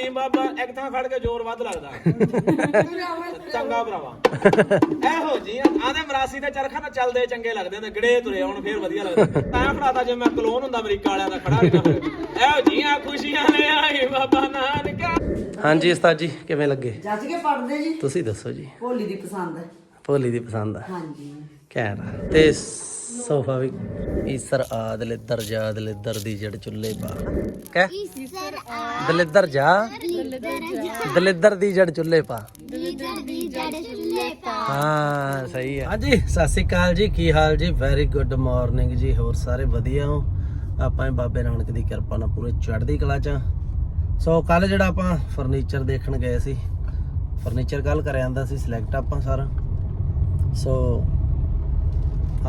ਨਹੀਂ ਬਾਬਾ ਇੱਕ ਥਾਂ ਖੜ ਕੇ ਜ਼ੋਰ ਵੱਧ ਲੱਗਦਾ। ਚੰਗਾ ਭਰਾਵਾ। ਇਹੋ ਜੀ ਆਂਦੇ ਮਰਾਸੀ ਤੇ ਚਰਖਾ ਨਾਲ ਚੱਲਦੇ ਚੰਗੇ ਲੱਗਦੇ ਨੇ ਗੜੇ ਤੁਰੇ ਹੁਣ ਫੇਰ ਵਧੀਆ ਲੱਗਦਾ ਤਾਂ ਖੜਾਤਾ ਜੇ ਮੈਂ ਕਲੋਨ ਹੁੰਦਾ ਅਮਰੀਕਾ ਵਾਲਿਆਂ ਦਾ ਖੜਾ ਨਾ ਇਹੋ ਜੀਆਂ ਖੁਸ਼ੀਆਂ ਨੇ ਆਈ ਬਾਬਾ ਨਾਨਕਾ। ਹਾਂਜੀ ਉਸਤਾਦ ਜੀ ਕਿਵੇਂ ਲੱਗੇ? ਜੱਜ ਕੇ ਪੜਦੇ ਜੀ। ਤੁਸੀਂ ਦੱਸੋ ਜੀ। ਹੋਲੀ ਦੀ ਪਸੰਦ। ਹੈ ਭੋਲੀ ਦੀ ਪਸੰਦ ਆ। ਹਾਂਜੀ। ਆ। ਤੇ ਸੋਫਾ ਵੀ ਈਸਰ ਆ ਦਲਿੱਦਰ ਜਾ ਦਲਿੱਦਰ ਦੀ ਜੜ ਚੁੱਲੇ ਪਾ। ਕਹਿ? ਦਲਿੱਦਰ ਜਾ। ਦਲਿੱਦਰ ਦੀ ਜੜ ਚੁੱਲੇ ਪਾ। ਹਾਂ ਸਹੀ ਹੈ ਹਾਂਜੀ ਸਤਿ ਸ਼੍ਰੀ ਅਕਾਲ ਜੀ। ਕੀ ਹਾਲ ਜੀ? ਵੈਰੀ ਗੁੱਡ ਮਾਰਨਿੰਗ ਜੀ। ਹੋਰ ਸਾਰੇ ਵਧੀਆ ਹੋ? ਆਪਾਂ ਇਹ ਬਾਬੇ ਨਾਨਕ ਦੀ ਕਿਰਪਾ ਨਾਲ ਪੂਰੇ ਚੜ੍ਹਦੀ ਕਲਾ ਚ। ਸੋ ਕੱਲ ਜਿਹੜਾ ਆਪਾਂ ਫਰਨੀਚਰ ਦੇਖਣ ਗਏ ਸੀ ਫਰਨੀਚਰ ਕੱਲ ਕਰਿਆ ਆਂਦਾ ਸੀ ਸਿਲੈਕਟ ਆਪਾਂ ਸਾਰਾ। ਸੋ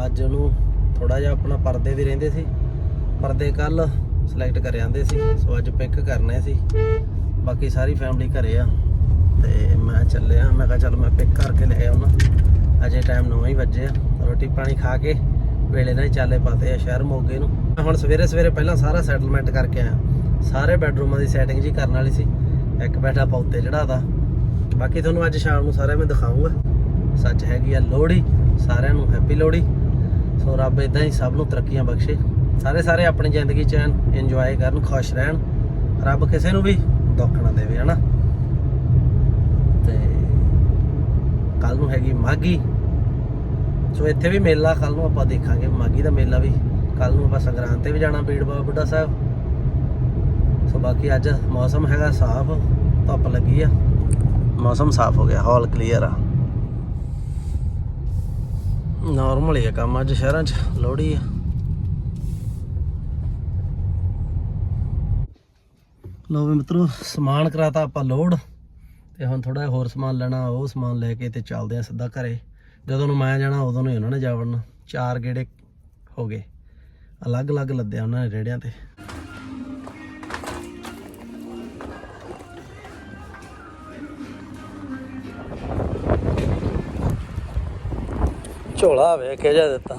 ਅੱਜ ਉਹਨੂੰ ਥੋੜਾ ਜਿਹਾ ਆਪਣਾ ਪਰਦੇ ਵੀ ਰਹਿੰਦੇ ਸੀ। ਪਰਦੇ ਕੱਲ ਸਿਲੈਕਟ ਕਰ ਜਾਂਦੇ ਸੀ। ਸੋ ਅੱਜ ਪਿਕ ਕਰਨੇ ਸੀ। ਬਾਕੀ ਸਾਰੀ ਫੈਮਿਲੀ ਘਰੇ ਆ। ਤੇ ਮੈਂ ਚੱਲਿਆ। ਮੈਂ ਕਿਹਾ ਚੱਲ ਮੈਂ ਪਿਕ ਕਰਕੇ ਲੈ ਆਉਣਾ। ਅਜੇ ਟਾਈਮ 9 ਹੀ ਵੱਜੇ ਆ। ਰੋਟੀ ਪਾਣੀ ਖਾ ਕੇ ਵੇਲੇ ਨਾਲ ਹੀ ਚਾਲੇ ਪਾਤੇ ਆ ਸ਼ਹਿਰ ਮੋਗੇ ਨੂੰ। ਮੈਂ ਹੁਣ ਸਵੇਰੇ ਸਵੇਰੇ ਪਹਿਲਾਂ ਸਾਰਾ ਸੈਟਲਮੈਂਟ ਕਰਕੇ ਆਇਆ। ਸਾਰੇ ਬੈਡਰੂਮਾਂ ਦੀ ਸੈਟਿੰਗ ਜੀ ਕਰਨ ਵਾਲੀ ਸੀ। ਇੱਕ ਬੈਠਾ ਆਪਾਂ ਉੱਤੇ ਚੜਾਤਾ ਬਾਕੀ ਤੁਹਾਨੂੰ ਅੱਜ ਸ਼ਾਮ ਨੂੰ ਸਾਰਿਆਂ ਮੈਂ ਦਿਖਾਉਂਗਾ ਸੱਚ ਹੈਗੀ ਆ ਲੋਹੜੀ। ਸਾਰਿਆਂ ਨੂੰ ਹੈਪੀ ਲੋਹੜੀ। ਸੋ ਰੱਬ ਇਦਾਂ ਹੀ ਸਭ ਨੂੰ ਤਰੱਕੀਆਂ ਬਖਸ਼ੇ। ਸਾਰੇ ਸਾਰੇ ਆਪਣੀ ਜ਼ਿੰਦਗੀ ਚ ਇੰਜੋਏ ਕਰਨ, ਖੁਸ਼ ਰਹਿਣ। ਰੱਬ ਕਿਸੇ ਨੂੰ ਵੀ ਦੁੱਖ ਨਾ ਦੇਵੇ, ਹਨਾ? ਤੇ ਕੱਲ ਨੂੰ ਹੈਗੀ ਮਾਗੀ ਸੋ ਇੱਥੇ ਵੀ ਮੇਲਾ ਕੱਲ ਨੂੰ ਆਪਾਂ ਦੇਖਾਂਗੇ। ਮਾਗੀ ਦਾ ਮੇਲਾ ਵੀ ਕੱਲ ਨੂੰ ਆਪਾਂ ਸੰਗਰਾਂਦ ਤੇ ਵੀ ਜਾਣਾ ਪੀੜ ਬਾਬਾ ਬੁੱਢਾ ਸਾਹਿਬ। ਸੋ ਬਾਕੀ ਅੱਜ ਮੌਸਮ ਹੈਗਾ ਸਾਫ਼, ਧੁੱਪ ਲੱਗੀ ਆ। ਮੌਸਮ ਸਾਫ਼ ਹੋ ਗਿਆ, ਹਾਲ ਕਲੀਅਰ ਆ। ਨਾਰਮਲ ਹੀ ਆ ਕੰਮ ਅੱਜ ਸ਼ਹਿਰਾਂ 'ਚ, ਲੋਹੜੀ ਆ। ਲੋ ਵੀ ਮਿੱਤਰੋ, ਸਮਾਨ ਕਰਾਤਾ ਆਪਾਂ ਲੋਡ, ਤੇ ਹੁਣ ਥੋੜਾ ਹੋਰ ਸਮਾਨ ਲੈਣਾ, ਉਹ ਸਮਾਨ ਲੈ ਕੇ ਤੇ ਚੱਲਦੇ ਆ ਸਿੱਧਾ ਘਰੇ। ਜਦੋਂ ਨੂੰ ਮੈਂ ਜਾਣਾ, ਉਦੋਂ ਨੂੰ ਹੀ ਉਹਨਾਂ ਨੇ ਜਾ ਵੜਨਾ। ਚਾਰ ਗੇੜੇ ਹੋ ਗਏ। ਅਲੱਗ-ਅਲੱਗ ਲੱਦਿਆ ਉਹਨਾਂ ਨੇ ਰੇੜਿਆਂ ਤੇ। ਝੋਲਾ ਵੇਖ ਕੇ ਜਾ ਦਿੱਤਾ।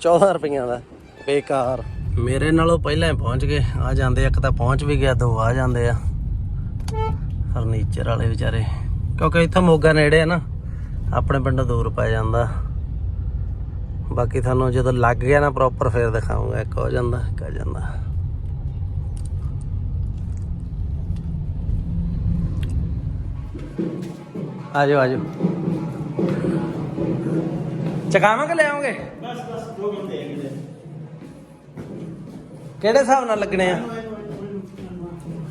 14 ਰੁਪਈਆਂ ਦਾ। ਬੇਕਾਰ। ਮੇਰੇ ਨਾਲੋਂ ਪਹਿਲਾਂ ਹੀ ਪਹੁੰਚ ਗਏ। ਆ ਜਾਂਦੇ ਇੱਕ ਤਾਂ ਪਹੁੰਚ ਵੀ ਗਿਆ, ਦੋ ਆ ਜਾਂਦੇ ਆ। ਫਰਨੀਚਰ ਵਾਲੇ ਵਿਚਾਰੇ। ਕਿਉਂਕਿ ਇੱਥੇ ਮੋਗਾ ਨੇੜੇ ਆ ਨਾ, ਆਪਣੇ ਪਿੰਡੋਂ ਦੂਰ ਪੈ ਜਾਂਦਾ। ਬਾਕੀ ਤੁਹਾਨੂੰ ਜਦੋਂ ਲੱਗ ਗਿਆ ਨਾ ਪ੍ਰੋਪਰ ਫੇਰ ਦਿਖਾਉਂਗਾ, ਇੱਕ ਹੋ ਜਾਂਦਾ, ਇੱਕ ਆ ਜਾਂਦਾ। ਆਜੋ ਆਜੋ ਚਕਾਵਾਂ ਕਿ ਲੈ ਆਉਂਗੇ ਬਸ ਬਸ 2 ਮਿੰਟ ਹੈਗੇ ਕਿਹੜੇ ਹਿਸਾਬ ਨਾਲ ਲੱਗਣੇ ਆ?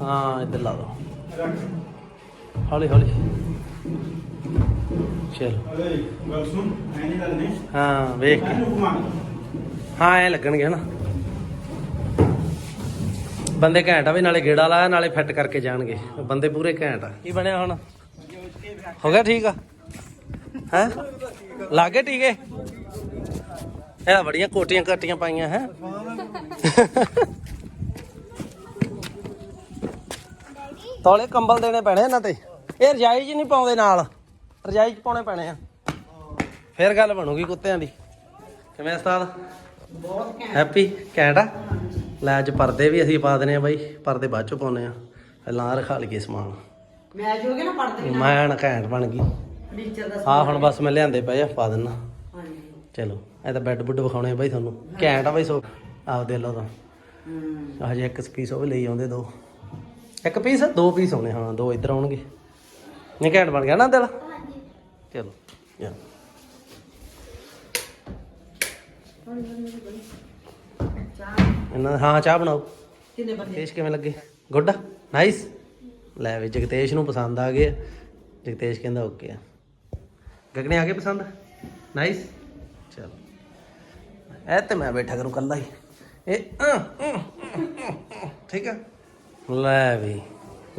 ਹਾਂ ਇੱਧਰ ਲਾ ਦੋ। ਹੌਲੀ ਹੌਲੀ। ਚਲ। ਅਰੇ ਗੱਲ ਸੁਣ ਐ ਨਹੀਂ ਲੱਗਨੇ ਹਾਂ ਵੇਖ ਕੇ। ਹਾਂ ਐ ਲੱਗਣਗੇ ਹਨਾ? ਬੰਦੇ ਘੈਂਟ ਆ ਵੀ ਨਾਲੇ ਗੇੜਾ ਲਾਇਆ ਨਾਲੇ ਫਿੱਟ ਕਰਕੇ ਜਾਣਗੇ। ਬੰਦੇ ਪੂਰੇ ਘੈਂਟ ਆ। ਕੀ ਬਣਿਆ ਹੁਣ? ਹੋ ਗਿਆ ਠੀਕ ਆ? ਹੈ? ਲਾਗੇ ਟੀਕੇ? ਇਹ ਤਾਂ ਬੜੀਆਂ ਕੋਟੀਆਂ ਕਾਟੀਆਂ ਪਾਈਆਂ ਹੈ? ਤੋਲੇ ਕੰਬਲ ਦੇਣੇ ਪੈਣੇ ਇਹਨਾਂ ਤੇ। ਇਹ ਰਜਾਈ 'ਚ ਨਹੀਂ ਪਾਉਂਦੇ ਨਾਲ। ਰਜਾਈ 'ਚ ਪਾਉਣੇ ਪੈਣੇ ਆ। ਫੇਰ ਗੱਲ ਬਣੂਗੀ ਕੁੱਤਿਆਂ ਦੀ। ਕਿਵੇਂ ਉਸਤਾਦ? ਬਹੁਤ ਹੈਪੀ ਘੈਂਟ ਆ? ਲੈ ਅੱਜ ਪਰਦੇ ਵੀ ਅਸੀਂ ਪਾ ਦਨੇ ਆ ਬਾਈ। ਪਰਦੇ ਬਾਅਦ ਚੋਂ ਪਾਉਨੇ ਆ। ਪਹਿਲਾਂ ਰਖਾ ਲਈਏ ਸਮਾਨ। ਮੈਚ ਹੋ ਗਿਆ ਨਾ ਨਾਲ। ਮੈਂ ਨਾ ਘੈਂਟ ਬਣ ਗਈ। ਫਰਨੀਚਰ ਦਾ ਆ ਹੁਣ ਬਸ ਮੈਂ ਲਿਆਂਦੇ ਪਏ ਆ ਪਾ ਦਿੰਨਾ। ਹਾਂਜੀ। ਚਲੋ ਇਹ ਤਾਂ ਬੈੱਡ ਬੁੱਡ ਵਿਖਾਉਣੇ ਆ ਬਾਈ ਤੁਹਾਨੂੰ। ਘੈਂਟ ਆ ਬਾਈ ਸੋ ਆਪ ਦੇ ਲਓ ਤਾਂ। ਹੂੰ। ਹਜੇ ਇੱਕ ਪੀਸ ਉਹ ਵੀ ਲਈ ਆਉਂਦੇ ਦੋ। ਇੱਕ ਪੀਸ ਦੋ ਪੀਸ ਆਉਣੇ ਹਾਂ ਦੋ ਇੱਧਰ ਆਉਣਗੇ। ਨਹੀਂ ਘੈਂਟ ਬਣ ਗਿਆ ਨਾ ਦਿਲ ਚਲੋ ਯਾ ਇਹਨਾਂ ਹਾਂ ਚਾਹ ਬਣਾਓ। ਕਿੰਨੇ ਬੰਦੇ? ਜਗਤੇਸ਼ ਕਿਵੇਂ ਲੱਗੇ? ਗੁੱਡ ਨਾਈਸ ਲੈ ਵੀ ਜਗਤੇਸ਼ ਨੂੰ ਪਸੰਦ ਆ ਗਏ ਜਗਤੇਸ਼ ਕਹਿੰਦਾ ਓਕੇ ਆ। ਗਗਨੇ ਆ ਗਏ ਪਸੰਦ? ਨਾਈਸ ਚਲ। ਇਹ ਤੇ ਮੈਂ ਬੈਠਾ ਕਰੂੰ ਕੱਲਾ ਹੀ। ਇਹ ਠੀਕ ਆ? ਲੈ ਵੀ।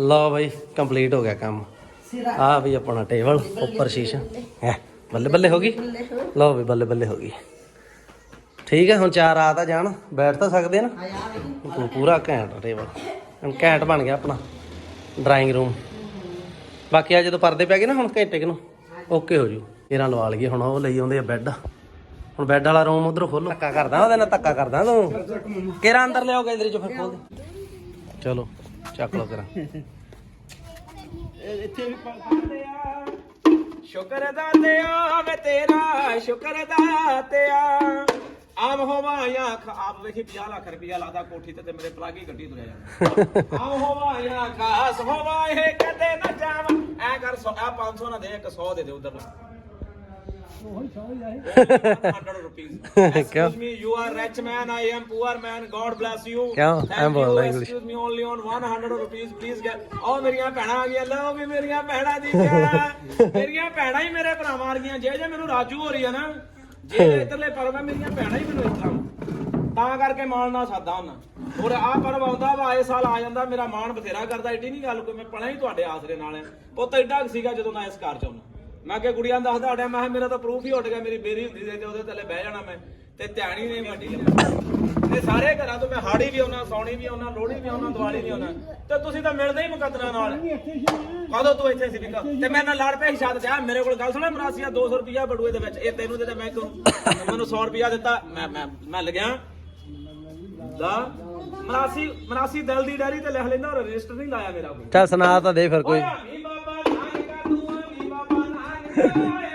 ਲਓ ਬਈ ਕੰਪਲੀਟ ਹੋ ਗਿਆ ਕੰਮ। ਆ ਵੀ ਆਪਣਾ ਟੇਬਲ ਉੱਪਰ ਸ਼ੀਸ਼ਾ। ਹੈ ਬੱਲੇ ਬੱਲੇ ਹੋ ਗਈ? ਲਓ ਵੀ ਬੱਲੇ ਬੱਲੇ ਹੋ ਗਈ। ਠੀਕ ਹੈ ਹੁਣ ਚਾਰ ਆ ਤਾਂ ਜਾਣ। ਬੈਠ ਤਾਂ ਸਕਦੇ ਨਾ? ਪੂਰਾ ਘੈਂਟ ਟੇਬਲ। ਹੁਣ ਘੈਂਟ ਬਣ ਗਿਆ ਆਪਣਾ। ਡਰਾਇੰਗ ਰੂਮ ਬਾਕੀ ਆ ਜਦੋਂ ਪਰਦੇ ਪੈ ਗਏ ਨਾ ਹੁਣ ਘੰਟੇ ਕੁ ਨੂੰ। ਓਕੇ ਹੋ ਜੂ। ਇਹਨਾਂ ਲਵਾ ਲਈਏ ਹੁਣ ਉਹ ਲਈ ਆਉਂਦੇ ਆ ਬੈੱਡ ਹੁਣ ਬੈੱਡ ਵਾਲਾ ਰੂਮ ਉਧਰੋਂ ਖੋਲੋ ਧੱਕਾ ਕਰਦਾ ਉਹਦੇ ਨਾਲ ਧੱਕਾ ਕਰਦਾ ਤੂੰ। ਕਿਹੜਾ ਅੰਦਰ ਲਿਆਓਗੇ ਇਧਰ ਚੋਂ ਫਿਰ ਖੋਲ ਦੇ। ਚਲੋ ਚੱਕ ਲਓ ਕਰਾਂ। ਇਹ ਇੱਥੇ ਵੀ ਪ- ਪੜ੍ਹਦੇ ਆ। ਸ਼ੁਕਰ ਦਾਤਿਆ ਵੇ ਤੇਰਾ ਸ਼ੁਕਰ ਦਾਤਿਆ ਆਮ ਹੋਵਾਇਆ ਆਪ ਵੇਖੀ 50 ਲੱਖ ਰੁਪਇਆ ਲਾਦਾ ਕੋਠੀ ਤੇ ਤੇ ਮੇਰੇ ਪਲਾਗੀ ਗੱਡੀ ਤੁਰਿਆ ਜਾਂਦਾ ਆਮ ਹੋਵਾਇਆ ਖਾਸ ਹੋਵਾਏ ਕਦੇ ਨਾ ਜਾਵਾਂ ਐ ਕਰ ਸੌ- ਆ 500 ਨਾ ਦੇ ਇੱਕ 100 ਦੇ ਦੇ ਉਧਰ 100 rupees. Excuse me, you are rich man, I am poor man. God bless you. ਕਿਉਂ? Thank ਐਂ ਬੋਲਦਾ you. English। Excuse me, only on 100 rupees, please get. ਆਓ ਮੇਰੀਆਂ ਭੈਣਾਂ ਆ ਗਈਆਂ ਲਓ ਵੀ ਮੇਰੀਆਂ ਭੈਣਾਂ ਦੀ ਕਿਆ ਮੇਰੀਆਂ ਭੈਣਾਂ ਹੀ ਮੇਰੇ ਭਰਾਵਾਂ ਵਰਗੀਆਂ ਜੇ ਜੇ ਮੈਨੂੰ ਰਾਜੂ ਹੋ ਰਹੀ ਆ ਨਾ ਜੇ ਇਧਰਲੇ ਪਰਮ ਮੇਰੀਆਂ ਭੈਣਾਂ ਹੀ ਮੈਨੂੰ ਇਸ ਤਾਂ ਕਰਕੇ ਮਾਣ ਨਾਲ ਸਾਦਾ ਹੁੰਦਾ। ਹੋਰ ਆਹ ਪਰਵ ਆਉਂਦਾ ਵਾ ਆਏ ਸਾਲ ਆ ਜਾਂਦਾ, ਮੇਰਾ ਮਾਣ ਬਥੇਰਾ ਕਰਦਾ, ਏਡੀ ਨਹੀਂ ਗੱਲ ਕੋਈ, ਮੈਂ ਪਣਾ ਹੀ ਤੁਹਾਡੇ ਆਸਰੇ ਨਾਲ ਆ ਪੁੱਤ ਏਡਾ ਸੀਗਾ ਜਦੋਂ ਮੈਂ ਇਸ ਘਰ ਚ ਆਉਣਾ ਮੈਂ ਕਿਹਾ ਕੁੜੀਆਂ ਨੂੰ ਦੱਸਦਾ ਹਟਿਆ, ਮੈਂ ਕਿਹਾ ਮੇਰਾ ਤਾਂ ਪ੍ਰੂਫ ਹੀ ਉੱਡ ਗਿਆ, ਮੇਰੀ ਬੇਰੀ ਹੁੰਦੀ ਸੀ ਤੇ ਉਹਦੇ ਥੱਲੇ ਬਹਿ ਜਾਣਾ ਮੈਂ, ਤੇ ਧਿਆਨ ਹੀ ਨਹੀਂ ਵੱਡੀ ਤੇ ਸਾਰੇ ਘਰਾਂ ਤੋਂ ਮੈਂ ਹਾੜੀ ਵੀ ਆਉਣਾ ਸੌਣੀ ਵੀ ਆਉਣਾ ਲੋਹੜੀ ਵੀ ਆਉਣਾ ਦੀਵਾਲੀ ਵੀ ਆਉਣਾ। ਤੇ ਤੁਸੀਂ ਤਾਂ ਮਿਲਦੇ ਹੀ ਮੁਕੱਦਰਾਂ ਨਾਲ। ਕਦੋਂ ਤੂੰ ਇੱਥੇ ਸੀ ਵਿਕਾ ਤੇ ਮੈਂ ਨਾਲ ਲੜ ਪਿਆ ਸੀ ਛੱਤ ਤੇ। ਆ ਮੇਰੇ ਕੋਲ ਗੱਲ ਸੁਣਾ ਮਰਾਸੀਆ 200 ਰੁਪਿਆ ਬੜੂਏ ਦੇ ਵਿੱਚ। ਇਹ ਤੈਨੂੰ ਦੇ ਤੇ ਮੈਂ ਕਿਉਂ? ਮੈਨੂੰ 100 ਰੁਪਿਆ ਦਿੱਤਾ। ਮੈਂ ਮੈਂ ਮੈਂ ਲੱਗਿਆ ਦਾ ਮਰਾਸੀ ਮਰਾਸੀ ਦਿਲ ਦੀ ਡੈਰੀ ਤੇ ਲਿਖ ਲੈਂਦਾ ਰਜਿਸਟਰ ਨਹੀਂ ਲਾਇਆ ਮੇਰਾ ਕੋਈ। ਚੱਲ ਸੁਣਾ ਤਾਂ ਦੇ ਫਿਰ ਕੋਈ। ਓਏ ਆਮੀ ਬਾਬਾ ਨਾਨਕਾ ਤੂੰ ਆਮੀ ਬਾਬਾ ਨਾਨਕਾ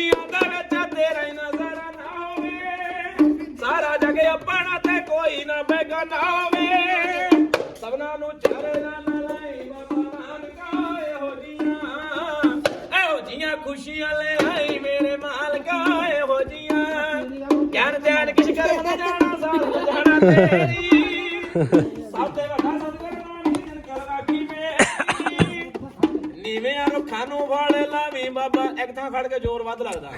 ਦੁਨੀਆ ਦੇ ਵਿੱਚ ਤੇਰਾ ਨਜ਼ਰ ਨਾ ਹੋਵੇ ਸਾਰਾ ਜਗ ਆਪਣਾ ਤੇ ਕੋਈ ਨਾ ਬੇਗਾਨਾ ਹੋਵੇ ਸਭਨਾਂ ਨੂੰ ਚਰਨਾਂ ਨਾਲ ਲਾਈ ਬਾਬਾ ਨਾਨਕਾ, ਇਹੋ ਜੀਆਂ ਇਹੋ ਜੀਆਂ ਖੁਸ਼ੀਆਂ ਲੈ ਆਈ ਮੇਰੇ ਮਾਲਕਾ, ਇਹੋ ਜੀਆਂ। ਗਿਆਨ ਧਿਆਨ ਕਿਛ ਕਰ ਨਾ ਜਾਣਾ ਸਾਲ ਜਾਣਾ ਤੇਰੀ। ਸਭ ਤੇ ਵੱਡਾ ਸਤਿਗੁਰ ਨਾਨਕ ਜਨ ਕਰ ਰਾਖੀ ਮੇਰੀ ਨੀਵੇਂ ਰੁੱਖਾਂ ਨੂੰ ਫੜ ਲਾਵੀਂ ਬਾਬਾ, ਇੱਕ ਥਾਂ ਖੜ ਕੇ ਜ਼ੋਰ ਵੱਧ ਲੱਗਦਾ।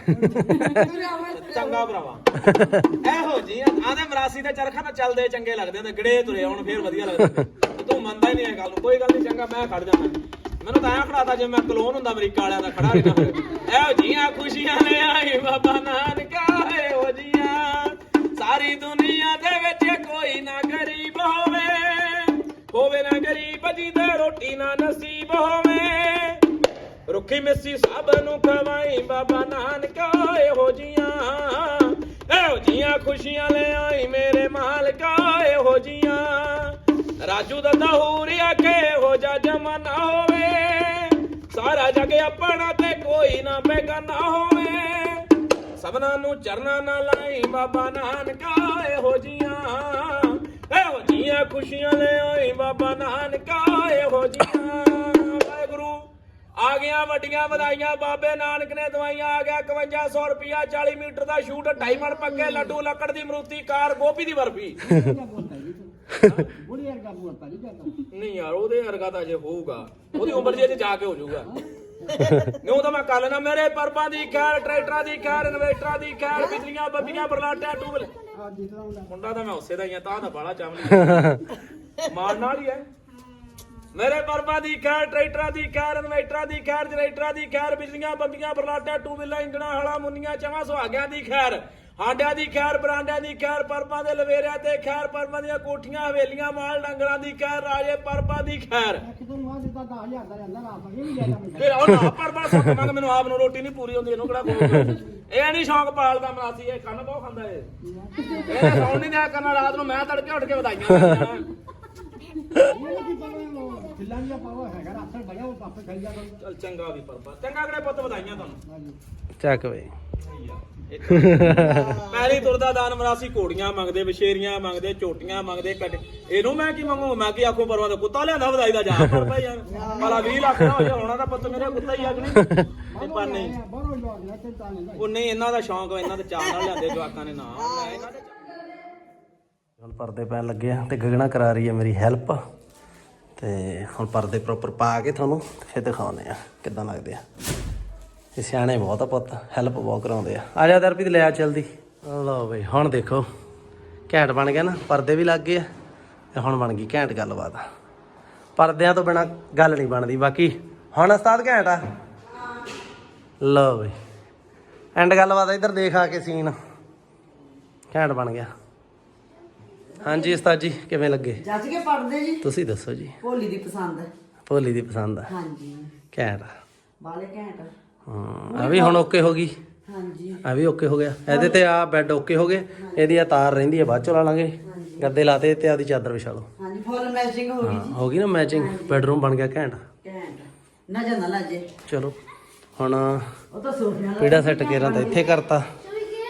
ਚੰਗਾ ਭਰਾਵਾ। ਇਹੋ ਜੀ ਆਂਦੇ ਮਰਾਸੀ ਤੇ ਚਰਖਾ ਨਾਲ ਚੱਲਦੇ ਚੰਗੇ ਲੱਗਦੇ ਨੇ, ਗੜੇ ਤੁਰੇ ਹੁਣ ਫੇਰ ਵਧੀਆ ਲੱਗਦੇ ਤੂੰ ਮੰਨਦਾ ਹੀ ਨਹੀਂ ਇਹ ਗੱਲ ਨੂੰ। ਕੋਈ ਗੱਲ ਨਹੀਂ, ਚੰਗਾ, ਮੈਂ ਖੜ ਜਾਣਾ ਮੈਨੂੰ ਤਾਂ ਐਂ ਖੜਾਤਾ ਜੇ ਮੈਂ ਕਲੋਨ ਹੁੰਦਾ ਅਮਰੀਕਾ ਵਾਲਿਆਂ ਦਾ, ਖੜਾ ਨਹੀਂ ਇਹੋ ਜੀਆਂ ਖੁਸ਼ੀਆਂ ਲੈ ਆਈ ਬਾਬਾ ਨਾਨਕਾ, ਇਹੋ ਜੀਆਂ। ਸਾਰੀ ਦੁਨੀਆ ਦੇ ਵਿੱਚ ਕੋਈ ਨਾ ਗਰੀਬ ਹੋਵੇ। ਹੋਵੇ ਨਾ ਗਰੀਬ ਜੀ ਤੇ ਰੋਟੀ ਨਾ ਨਸੀਬ ਹੋਵੇ। ਰੁੱਖੀ ਮਿੱਸੀ ਸਭ ਨੂੰ ਖਵਾਈ, ਬਾਬਾ ਨਾਨਕਾ ਇਹੋ ਜੀਆਂ। ਇਹੋ ਜੀਆਂ ਖੁਸ਼ੀਆਂ ਲੈ ਆਈ ਮੇਰੇ ਮਾਲਕਾ ਇਹੋ ਜੀਆਂ। ਰਾਜੂ ਦਾ ਦਹੂਰੀਆ ਕੇ ਹੋ ਜਾ ਜਮਾਨਾ ਹੋਵੇ। ਸਾਰਾ ਜਗ ਆਪਣਾ ਤੇ ਕੋਈ ਨਾ ਬੇਗਾਨਾ ਹੋਵੇ। ਸਭਨਾਂ ਨੂੰ ਚਰਨਾਂ ਨਾ ਲਾਈ ਬਾਬਾ ਨਾਨਕਾ ਇਹੋ ਜੀਆਂ। ਇਹੋ ਜੀਆਂ ਖੁਸ਼ੀਆਂ ਲੈ ਆਈ, ਬਾਬਾ ਨਾਨਕਾ ਇਹੋ ਜੀਆਂ। ਆ ਗਿਆ ਵੱਡੀਆਂ ਵਧਾਈਆਂ, ਬਾਬੇ ਨਾਨਕ ਨੇ ਦਵਾਈਆਂ, ਆ ਗਿਆ 5100 ਰੁਪਿਆ 40 ਮੀਟਰ ਦਾ ਸ਼ੂਟ ਡਾਇਮੰਡ ਪੱਕੇ, ਲੱਡੂ, ਲੱਕੜ ਦੀ ਮਰੂਤੀ, ਕਾਰ, ਗੋਭੀ ਦੀ ਬਰਫੀ। ਨਹੀਂ ਯਾਰ, ਉਹਦੇ ਵਰਗਾ ਤਾਂ ਅਜੇ ਹੋਊਗਾ। ਉਹਦੀ ਉਮਰ ਜੇ ਜਾ ਕੇ ਹੋ ਜਾਊਗਾ। ਨੂੰ ਤਾਂ ਮੈਂ ਕੱਲ ਨਾ ਮੇਰੇ ਪਰਬਾਂ ਦੀ ਖੈਰ, ਟਰੈਕਟਰਾਂ ਦੀ ਖੈਰ, ਇਨਵੇਟਰਾਂ ਦੀ ਖੈਰ, ਬਿਜਲੀਆਂ, ਬੱਬੀਆਂ ਬਰਲਾਟਿਆਂ ਟੂਬਲ। ਮੁੰਡਾ ਤਾਂ ਮੈਂ ਉਸੇ ਦਾ ਹੀ ਆ, ਤਾਂ ਦਾ ਬਾਲਾ ਚਾਵਲੀ। ਮਾਰ ਨਾਲ ਹੀ ਹੈ ਮੇਰੇ ਪਰਬਾਂ ਦੀ ਖੈਰ ਟਰੈਕਟਰਾਂ ਦੀ ਖੈਰ ਇਨਵੇਟਰਾਂ ਦੀ ਖੈਰ ਜਨਰੇਟਰਾਂ ਦੀ ਖੈਰ ਬਿਜਲੀਆਂ ਬੱਬੀਆਂ ਬਰਲਾਟਿਆਂ ਟੂਬਲਾਂ ਇੰਜਣਾ ਹਲਾ ਮੁੰਨੀਆਂ ਚਵਾਂ ਸੁਹਾਗਿਆਂ ਦੀ ਖੈਰ ਹਾਂਡਿਆਂ ਦੀ ਖੈਰ ਬਰਾਂਡਿਆਂ ਦੀ ਖੈਰ ਪਰਬਾਂ ਦੇ ਲਵੇਰਿਆਂ ਤੇ ਖੈਰ ਪਰਬਾਂ ਦੀਆਂ ਕੋਠੀਆਂ ਹਵੇਲੀਆਂ ਮਾਲ ਡੰਗਰਾਂ ਦੀ ਖੈਰ ਰਾਜੇ ਪਰਬਾਂ ਦੀ ਖੈਰ। ਫਿਰ ਉਹ ਨਾ ਪਰਬਾ ਸੁੱਕ ਮੰਗ ਮੈਨੂੰ ਆਪ ਨੂੰ ਰੋਟੀ ਨਹੀਂ ਪੂਰੀ ਹੁੰਦੀ ਇਹਨੂੰ ਕਿਹੜਾ ਕੋਈ ਇਹ ਨਹੀਂ ਸ਼ੌਂਕ ਪਾਲਦਾ ਮਰਾਸੀ ਇਹ ਕੰਨ ਬਹੁਤ ਖਾਂਦਾ ਇਹ। ਇਹ ਸੌਣ ਨਹੀਂ ਦਿਆ ਕਰਨਾ ਰਾਤ ਨੂੰ ਮੈਂ ਤੜਕੇ ਉੱਠ ਕੇ ਵਧਾਈਆਂ ਦੇਣੀਆਂ। ਚੱਲ ਚੰਗਾ ਵੀ ਪਰਬਾ ਚੰਗਾ ਕਿਹੜੇ ਪੁੱਤ ਵਧਾਈਆਂ ਤੁਹਾਨੂੰ? ਚੱਕ ਬਈ। ਪਹਿਲੀ ਤੁਰਦਾ ਦਾਨ ਮਰਾਸੀ ਘੋੜੀਆਂ ਮੰਗਦੇ ਵਿਸ਼ੇਰੀਆਂ ਮੰਗਦੇ ਝੋਟੀਆਂ ਮੰਗਦੇ ਕੱਟ ਇਹਨੂੰ ਮੈਂ ਕੀ ਮੰਗੂ? ਮੈਂ ਕੀ ਆਖੂ ਪਰਵਾ ਦਾ? ਕੁੱਤਾ ਲਿਆਂਦਾ ਵਧਾਈ ਦਾ ਜਾ ਪਰ ਭਾਈ ਯਾਰ। ਭਲਾ 20 ਲੱਖ ਦਾ ਹੋ ਜਾ ਹੋਣਾ ਤਾਂ ਪੁੱਤ ਮੇਰਾ ਕੁੱਤਾ ਹੀ ਆ ਕਿ ਨਹੀਂ? ਤੇ ਪਰ ਨਹੀਂ। ਉਹ ਨਹੀਂ ਇਹਨਾਂ ਦਾ ਸ਼ੌਂਕ ਵਾ, ਇਹਨਾਂ ਦੇ ਚਾਹ ਨਾਲ ਲਿਆਂਦੇ ਜਵਾਕਾਂ ਨੇ ਨਾ। ਮੈਂ ਇਹਨਾਂ ਦੇ ਹੁਣ ਪਰਦੇ ਪੈਣ ਲੱਗੇ ਆ ਤੇ ਗਗਨਾ ਕਰਾ ਰਹੀ ਹੈ ਮੇਰੀ ਹੈਲਪ। ਤੇ ਹੁਣ ਪਰਦੇ ਪ੍ਰੋਪਰ ਪਾ ਕੇ ਤੁਹਾਨੂੰ ਫਿਰ ਦਿਖਾਉਂਦੇ ਆ ਕਿੱਦਾਂ ਲੱਗਦੇ ਆ। ਇਹ ਸਿਆਣੇ ਬਹੁਤ ਆ ਪੁੱਤ ਹੈਲਪ ਬਹੁਤ ਕਰਾਉਂਦੇ ਆ। ਆ ਜਾ ਦਰਪੀ ਤੇ ਲੈ ਆ ਜਲਦੀ ਲਓ ਬਈ, ਹੁਣ ਦੇਖੋ, ਘੈਂਟ ਬਣ ਗਿਆ ਨਾ, ਪਰਦੇ ਵੀ ਲੱਗ ਗਏ ਆ ਤੇ ਹੁਣ ਬਣ ਗਈ ਘੈਂਟ ਗੱਲਬਾਤ। ਪਰਦਿਆਂ ਤੋਂ ਬਿਨਾ ਗੱਲ ਨਹੀਂ ਬਣਦੀ, ਬਾਕੀ ਹੁਣ ਉਸਤਾਦ ਘੈਂਟ ਆ। ਲਓ ਬਈ ਐਂਡ ਗੱਲਬਾਤ ਇੱਧਰ ਦੇਖ ਆ ਕੇ ਸੀਨ ਘੈਂਟ ਬਣ ਗਿਆ। ਹਾਂਜੀ ਉਸਤਾਦ ਜੀ ਕਿਵੇਂ ਲੱਗੇ? ਜੱਜ ਕੇ ਪੜਦੇ ਜੀ। ਤੁਸੀਂ ਦੱਸੋ ਜੀ। ਭੋਲੀ ਦੀ ਪਸੰਦ ਹੈ। ਭੋਲੀ ਦੀ ਪਸੰਦ ਆ ਹਾਂਜੀ। ਘੈਂਟ। ਆ। ਬਾਲੇ ਘੈਂਟ। ਹਾਂ ਆ ਵੀ ਹੁਣ ਓਕੇ ਹੋ ਗਈ? ਹਾਂਜੀ। ਆ ਵੀ ਓਕੇ ਹੋ ਗਿਆ। ਇਹਦੇ ਤੇ ਆ ਬੈੱਡ ਓਕੇ ਹੋ ਗਏ। ਇਹਦੀ ਆ ਤਾਰ ਰਹਿੰਦੀ ਹੈ ਬਾਅਦ ਚੋਂ ਲਾ ਲਾਂਗੇ। ਗੱਦੇ ਲਾਤੇ ਤੇ ਆਦੀ ਚਾਦਰ ਵਿਛਾ ਲਓ। ਹਾਂਜੀ ਫੁੱਲ ਮੈਚਿੰਗ ਹੋ ਗਈ ਹਾਂ ਹੋ ਗਈ ਨਾ ਮੈਚਿੰਗ ਬੈਡਰੂਮ ਬਣ ਗਿਆ ਘੈਂਟ। ਘੈਂਟ। ਨਾ ਜਾਂਦਾ ਲਾਜੇ। ਚਲੋ ਹੁਣ ਉਹ ਤਾਂ ਸੋਫਿਆਂ ਪੀੜਾ ਸੈੱਟ ਕੇਰਾਂ ਤਾਂ ਇੱਥੇ ਕਰਤਾ।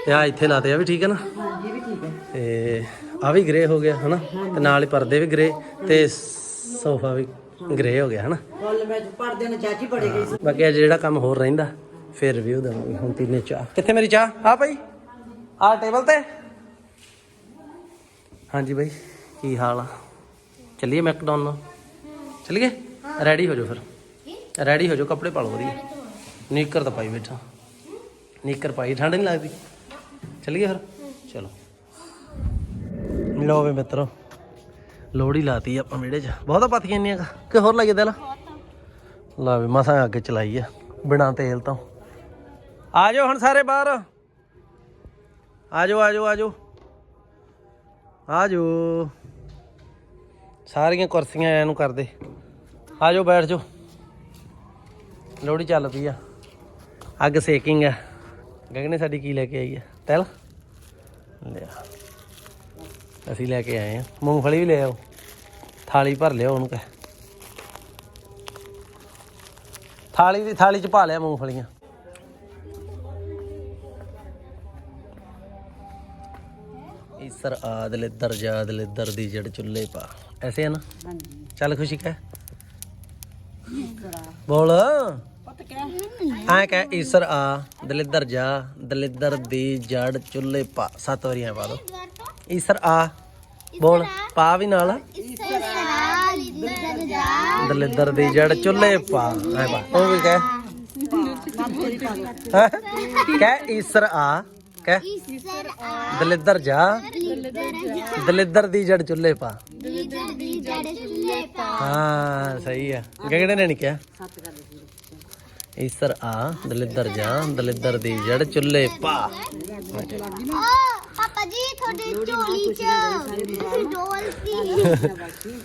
ਤੇ ਆ ਇੱਥੇ ਲਾਤੇ ਆ ਵੀ ਠੀਕ ਹੈ ਨਾ? ਹਾਂਜੀ ਇਹ ਵੀ ਠੀਕ ਹੈ। ਤੇ ਆ ਵੀ ਗ੍ਰੇ ਹੋ ਗਿਆ ਹਨਾ? ਤੇ ਨਾਲ ਹੀ ਪਰਦੇ ਵੀ ਗ੍ਰੇ ਤੇ ਸੋਫਾ ਵੀ ਗ੍ਰੇ ਹੋ ਗਿਆ ਹਨਾ? ਫੁੱਲ ਮੈਚ ਪਰਦੇ ਨੂੰ ਚਾਚੀ ਪੜੇ ਗਈ ਸੀ। ਬਾਕੀ ਅੱਜ ਜਿਹੜਾ ਕੰਮ ਹੋਰ ਰਹਿੰਦਾ ਫਿਰ ਵੀ ਉਹ ਦਵਾਂਗੇ ਹੁਣ ਤੀਨੇ ਚਾਹ। ਕਿੱਥੇ ਮੇਰੀ ਚਾਹ? ਆ ਭਾਈ ਆ ਟੇਬਲ ਤੇ? ਹਾਂਜੀ ਭਾਈ ਕੀ ਹਾਲ ਆ? ਚੱਲੀਏ ਮੈਕਡੋਨਲ ਚੱਲੀਏ? ਰੈਡੀ ਹੋ ਜਾਓ ਫਿਰ। ਰੈਡੀ ਹੋ ਜਾਓ ਕੱਪੜੇ ਪਾ ਲਓ ਵਧੀਆ। ਨੀਕਰ ਤਾਂ ਪਾਈ ਬੈਠਾ। ਨੀਕਰ ਪਾਈ ਠੰਡ ਨਹੀਂ ਲੱਗਦੀ। ਚੱਲੀਏ ਫਿਰ? ਚਲੋ। ਲੋ ਵੇ ਮਿੱਤਰੋ ਲੋੜੀ ਲਾਤੀ ਆਪਾਂ ਵਿਹੜੇ 'ਚ। ਬਹੁਤਾ ਪੱਥੀਆਂ ਇੰਨੀਆਂ ਕਿ? ਹੋਰ ਲੱਗੇ ਦਿਲ ਲਾ ਵੀ ਮਸਾਂ ਅੱਗੇ ਚਲਾਈ ਆ, ਬਿਨਾ ਤੇਲ ਤੋਂ। ਆ ਜਾਓ ਹੁਣ ਸਾਰੇ ਬਾਹਰ। ਆ ਜਾਓ ਆ ਜਾਓ ਆ ਜਾਓ। ਆ ਜਾਓ। ਸਾਰੀਆਂ ਕੁਰਸੀਆਂ ਐ ਨੂੰ ਕਰਦੇ। ਆ ਜਾਓ, ਬੈਠ ਜਾਓ। ਲੋੜੀ ਚੱਲ ਪਈ ਆ। ਅੱਗ ਸੇਕਿੰਗ ਆ। ਗਗਨੇ ਸਾਡੀ ਕੀ ਲੈ ਕੇ ਆਈ ਆ? ਤੈਲ? ਲਿਆ। ਅਸੀਂ ਲੈ ਕੇ ਆਏ ਆ। ਮੂੰਗਫਲੀ ਵੀ ਲੈ ਆਓ। ਥਾਲੀ ਭਰ ਲਿਓ ਉਹਨੂੰ ਕਹਿ। ਥਾਲੀ ਦੀ ਥਾਲੀ ਚ ਪਾ ਲਿਆ ਮੂੰਗਫਲੀਆਂ। ਈਸਰ ਆਦ ਲਿੱਦਰ ਜਾਦ ਲਿੱਦਰ ਦੀ ਜੜ ਚੁੱਲੇ ਪਾ। ਐਸੇ ਹੈ ਨਾ? ਹਾਂਜੀ। ਚੱਲ ਖੁਸ਼ੀ ਕਹਿ। ਬੋਲ। ਐ ਕਹਿ ਈਸਰ ਆ ਦਲਿੱਦਰ ਜਾ ਦਲਿੱਦਰ ਦੀ ਜੜ ਚੁੱਲੇ ਪਾ। ਸੱਤ ਵਾਰੀ ਐ ਪਾ ਦੋ। ਈਸਰ ਆ। ਬੋਲ ਪਾ ਵੀ ਨਾਲ। ਦਲਿੱਦਰ ਦੀ ਜੜ ਚੁੱਲੇ ਪਾ। ਐ ਪਾ ਤੂੰ ਵੀ ਕਹਿ। ਹੈਂ? ਕਹਿ ਈਸਰ ਆ ਕਹਿ। ਦਲਿੱਦਰ ਜਾ। ਦਲਿੱਦਰ ਦੀ ਜੜ ਚੁੱਲੇ ਪਾ। ਹਾਂ ਸਹੀ ਆ। ਗਗੜੇ ਨੇ ਨਹੀਂ ਕਿਹਾ ਈਸਰ ਆ ਦਲਿੱਦਰ ਜਾ ਦਲਿੱਦਰ ਦੀ ਜੜ ਚੁੱਲੇ ਪਾ। ਪਾਪਾ ਜੀ ਤੁਹਾਡੇ ਝੋਲੀ ਚ ਡੋਲ ਸੀ।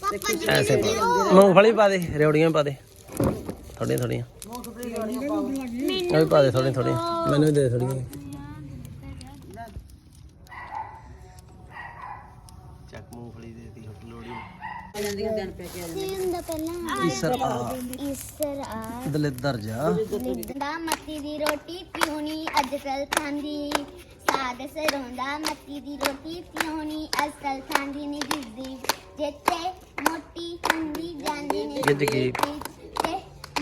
ਪਾਪਾ ਜੀ। ਐਸੇ ਪਾ ਮੂੰਗਫਲੀ ਪਾ ਦੇ ਰਿਉੜੀਆਂ ਪਾ ਦੇ। ਥੋੜੀਆਂ ਥੋੜੀਆਂ ਉਹ ਵੀ ਪਾ ਦੇ ਥੋੜੀਆਂ ਥੋੜੀਆਂ ਮੈਨੂੰ ਦੇ ਥੋੜੀਆਂ ਚੱਕ ਮੂੰਗਫਲੀ ਦੇ ਦੀ ਲੋੜੀ ਕੀ ਹੁੰਦਾ ਪਹਿਲਾਂ ਈਸਰ ਆ। ਇਸਰ ਆ। ਦਲਿੱਦਰ ਜਾ। ਦਾ ਮੱਤੀ ਦੀ ਰੋਟੀ ਪਿਉਣੀ ਅੱਜ ਕੱਲ ਖਾਂਦੀ। ਸਾਗ ਸਰੋਂਦਾ ਮੱਤੀ ਦੀ ਰੋਟੀ ਪਿਉਣੀ ਅੱਜ ਕੱਲ ਖਾਂਦੀ ਨਹੀਂ ਦਿਸਦੀ ਜਿੱਥੇ ਮੋਟੀ ਹੁੰਦੀ ਜਾਂਦੀ ਨੇ ਗਿੱਜ ਗਈ।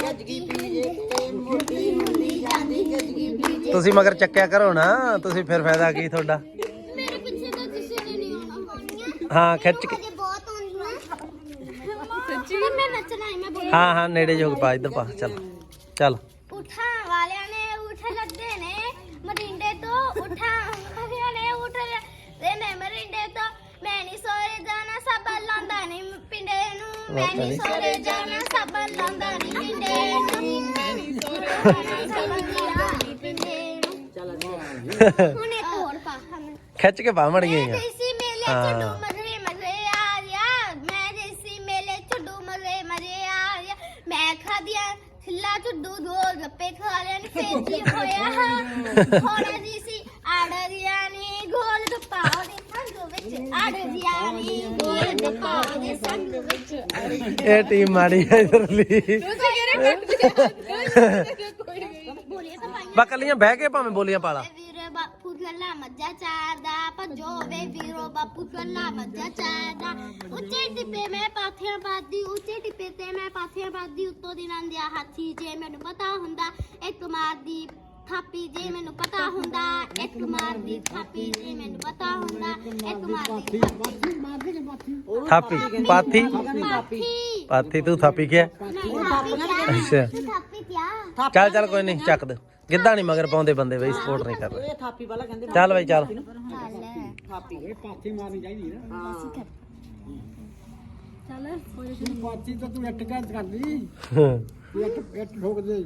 ਗੱਜਗੀ ਪੀਜੇ ਤੇ ਮੋਟੀ ਹੁੰਦੀ ਜਾਂਦੀ ਗੱਜਗੀ ਪੀਜੇ ਤੁਸੀਂ ਮਗਰ ਚੱਕਿਆ ਕਰੋ ਨਾ ਤੁਸੀਂ ਫਿਰ ਫਾਇਦਾ ਕੀ ਤੁਹਾਡਾ? ਮੇਰੇ ਪਿੱਛੇ ਤਾਂ ਕਿਸੇ ਨੇ ਨਹੀਂ ਆਉਣਾ ਹੋਣੀਆਂ ਹਾਂ ਖਿੱਚ ਕੇ ਅਜੇ ਬਹੁਤ ਆਉਂਦੀਆਂ। ਸੱਚੀ? ਮੈਂ ਨੱਚਣਾ ਹੈ ਮੈਂ ਹਾਂ ਹਾਂ ਨੇੜੇ ਜੋ ਪਾ ਇੱਧਰ ਪਾ ਚੱਲ। ਚੱਲ। ਉਠਾਂ ਵਾਲਿਆਂ ਨੇ ਉਠ ਲੱਗੇ ਨੇ। ਮਰਿੰਡੇ ਤੋਂ ਉਠਾਂ ਨੇ ਉਠ ਲੱਗੇ ਨੇ ਮਰਿੰਡੇ ਤੋਂ ਮੈਂ ਨਹੀਂ ਸੋਰੇ ਜਾਣਾ ਸਭ ਲਾਉਂਦਾ ਨਹੀਂ ਪਿੰਡੇ ਨੂੰ। ਮੈਂ ਨਹੀਂ ਸੋਰੇ ਜਾਣਾ ਸਭ ਲਾਉਂਦਾ ਨਹੀਂ ਪਿੰਡੇ ਨੂੰ। ਮੈਂ ਨਹੀਂ ਸੋਰੇ ਜਾਣਾ ਸਭ ਲਾਉਂਦਾ ਨਹੀਂ ਪਿੰਡੇ ਨੂੰ। ਚੱਲ ਅੱਗੇ। ਹੁਣ ਇੱਕ ਹੋਰ ਪਾ ਖਿੱਚ ਕੇ ਪਾ ਮੜੀਆਂ ਮੈਂ ਦੇਸੀ ਮੇਲੇ ਹਾਂ। ਚ ਡੂਮਰੇ ਹੋਇਆ। ਹੋਣਾ ਸੀ ਨੇ ਗੋਲ ਸੰਗ ਵਿੱਚ ਨੇ ਗੋਲ ਸੰਗ ਵਿੱਚ। ਇਹ ਟੀਮ ਮਾੜੀ ਹੈ ਇਧਰਲੀ। ਬੋਲੀਏ ਤਾਂ ਪਾਈਆਂ। ਬਾ ਕੱਲੀਆਂ ਬਹਿ ਕੇ ਭਾਵੇਂ ਬੋਲੀਆਂ ਪਾਲਾ ਵੀਰੇ ਚੱਲਾ ਮੱਝਾ ਚਾਰਦਾ ਭੱਜੋ ਵੇ ਵੀਰੋ ਬਾਪੂ ਚੱਲਾ ਮੱਝਾ ਚਾਰਦਾ। ਉੱਚੇ ਟਿੱਪੇ ਮੈਂ ਪਾਥੀਆਂ ਪਾਦੀ ਉੱਚੇ ਟਿੱਪੇ ਤੇ ਮੈਂ ਪਾਥੀਆਂ ਪਾਦੀ ਉੱਤੋਂ ਦੀ ਨੰਦਿਆ ਹਾਥੀ ਜੇ ਮੈਨੂੰ ਪਤਾ ਹੁੰਦਾ ਇੱਕ ਮਾਰਦੀ ਥਾਪੀ ਜੇ ਮੈਨੂੰ ਪਤਾ ਹੁੰਦਾ ਇੱਕ ਮਾਰਦੀ ਥਾਪੀ ਜੇ ਮੈਨੂੰ ਪਤਾ ਹੁੰਦਾ ਇੱਕ ਮਾਰਦੀ ਥਾਪੀ। ਥਾਪੀ ਪਾਥੀ। ਪਾਥੀ। ਤੂੰ ਥਾਪੀ ਕਿਹਾ ਥਾਪੀ ਕਿਆ? ਅੱਛਾ। ਤੂੰ ਥਾਪੀ ਕਿਆ? ਚੱਲ ਚੱਲ ਕੋਈ ਨਹੀਂ ਚੱਕ ਦੇ। ਗਿੱਧਾ ਨਹੀਂ ਮਗਰ ਪਾਉਂਦੇ ਬੰਦੇ ਬਈ ਸਪੋਰਟ ਨਹੀਂ ਕਰ ਰਹੇ ਇਹ ਥਾਪੀ ਵਾਲਾ ਕਹਿੰਦੇ ਚੱਲ ਬਈ ਚੱਲ। ਚੱਲ ਥਾਪੀ। ਇਹ ਪਾਥੀ ਮਾਰਨੀ ਚਾਹੀਦੀ ਨਾ। ਹਾਂ। ਪਾਤੀ ਤਾਂ ਤੂੰ ਇੱਟ ਕਰ ਕਰਦੀ। ਤੂੰ ਇੱਟ ਇੱਟ ਠੋਕ ਦੇ।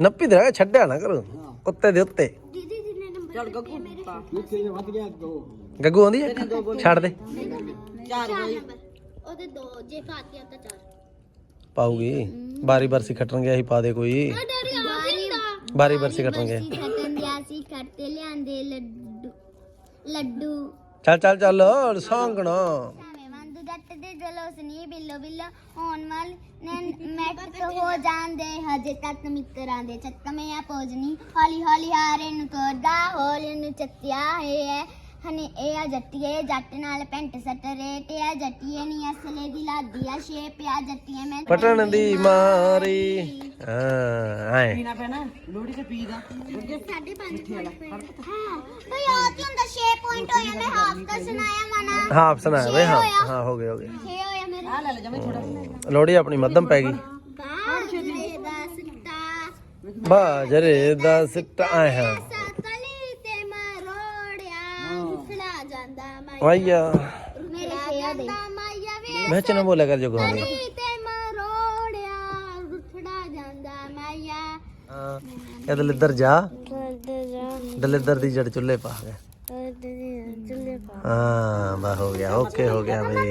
ਨੱਪੀ ਦੇ ਛੱਡਿਆ ਨਾ ਕਰੋ। ਕੁੱਤੇ ਦੇ ਉੱਤੇ। ਦੀਦੀ ਜੀ ਨੇ ਨੰਬਰ ਚੱਲ ਗੱਗੂ ਪਾ ਨਿੱਕੇ ਜਿਹਾ ਵੱਧ ਗਿਆ ਦੋ। ਗੱਗੂ ਆਉਂਦੀ ਹੈ? ਛੱਡ ਦੇ। ਚਾਰ ਚਾਰ ਗਈ ਨੰਬਰ। ਉਹਦੇ ਦੋ ਜੇ ਪਾਤੀਆਂ ਤਾਂ ਚਾਰ। ਪਾਉਗੀ ਬਾਰੀ ਬਰਸੀ ਖੱਟਣ ਗਿਆ ਸੀ ਪਾ ਦੇ ਕੋਈ। ਡੈਡੀ ਬਾਰੀ ਬਰਸੀ ਕੱਟਣਗੇ ਬਰਸੀ ਖੱਟਣ ਦਿਆ ਸੀ ਖੱਟੇ ਲਿਆਂਦੇ ਲੱਡੂ। ਲੱਡੂ। ਚੱਲ ਚੱਲ ਚੱਲ ਸੌਂਗਣਾ। ਭਾਵੇਂ ਵੰਦ ਦੇ ਜਲੋਸ ਨੀ ਬਿੱਲੋ ਬਿੱਲੋ ਹੋਣ ਵਾਲ ਮੈਟ ਹੋ ਜਾਂਦੇ। ਹਜੇ ਤੱਕ ਮਿੱਤਰਾਂ ਦੇ ਚੱਕਮੇ ਪੋਜਨੀ। ਹੌਲੀ ਹੌਲੀ ਹਾਰੇ ਨੂੰ ਕੋਦਾ ਹੋਲੀ ਨੂੰ ਚੱਤਿਆ ਹੈ। ਹਨੇ ਇਹ ਆ ਜੱਟੀਏ ਜੱਟ ਨਾਲ ਪੈਂਟ ਸੱਟ ਰੇਟ ਆ ਜੱਟੀਏ ਨੀ ਅਸਲੇ ਦੀ ਲਾਦੀ ਆ ਸ਼ੇਪ ਆ ਜੱਟੀਏ ਮੈਂ ਪਟਣ ਦੀ ਮਾਰੀ। ਹਾਂ ਆਏ। ਪੀਣਾ ਪੈਣਾ ਲੋੜੀ ਤੇ ਪੀ ਦਾ ਸਾਢੇ ਪੰਜ ਹਾਂ ਭਈ ਆ ਕੀ ਹੁੰਦਾ 6 ਪੁਆਇੰਟ ਹੋਇਆ ਮੈਂ ਹਾਫ ਦਾ ਸੁਣਾਇਆ ਮਨਾ। ਹਾਂ ਸੁਣਾ ਵੇ ਹਾਂ ਹਾਂ ਹੋ ਗਏ ਹੋ ਗਏ। 6 ਹੋਇਆ ਮੇਰੇ। ਆ ਲੈ ਲੈ ਜਮੇ ਥੋੜਾ ਲੋੜੀ ਆਪਣੀ ਮੱਧਮ ਪੈ ਗਈ। ਬਾਜਰੇ ਦਾ ਸਿੱਟਾ। ਬਾਜਰੇ ਦਾ ਸਿੱਟਾ ਆਏ ਹਾਂ। ਮੇਰੇ ਸ਼ੇਰ ਦੇ ਮੈਂ ਚਨਾ ਬੋਲਿਆ ਕਰ ਜੋ ਗਾਉਂਦੇ ਸਤਲੀ ਤੇ ਮਰੋੜਿਆ ਉਖੜਾ ਜਾਂਦਾ ਮਾਇਆ। ਹਾਂ ਇਹ ਦਲਿੱਦਰ ਜਾ। ਦਲਿੱਦਰ ਦੀ ਜੜ ਚੁੱਲ੍ਹੇ ਪਾ ਗਿਆ। ਹਾਂ ਬਾ ਹੋ ਗਿਆ ਓਕੇ ਹੋ ਗਿਆ ਬਈ।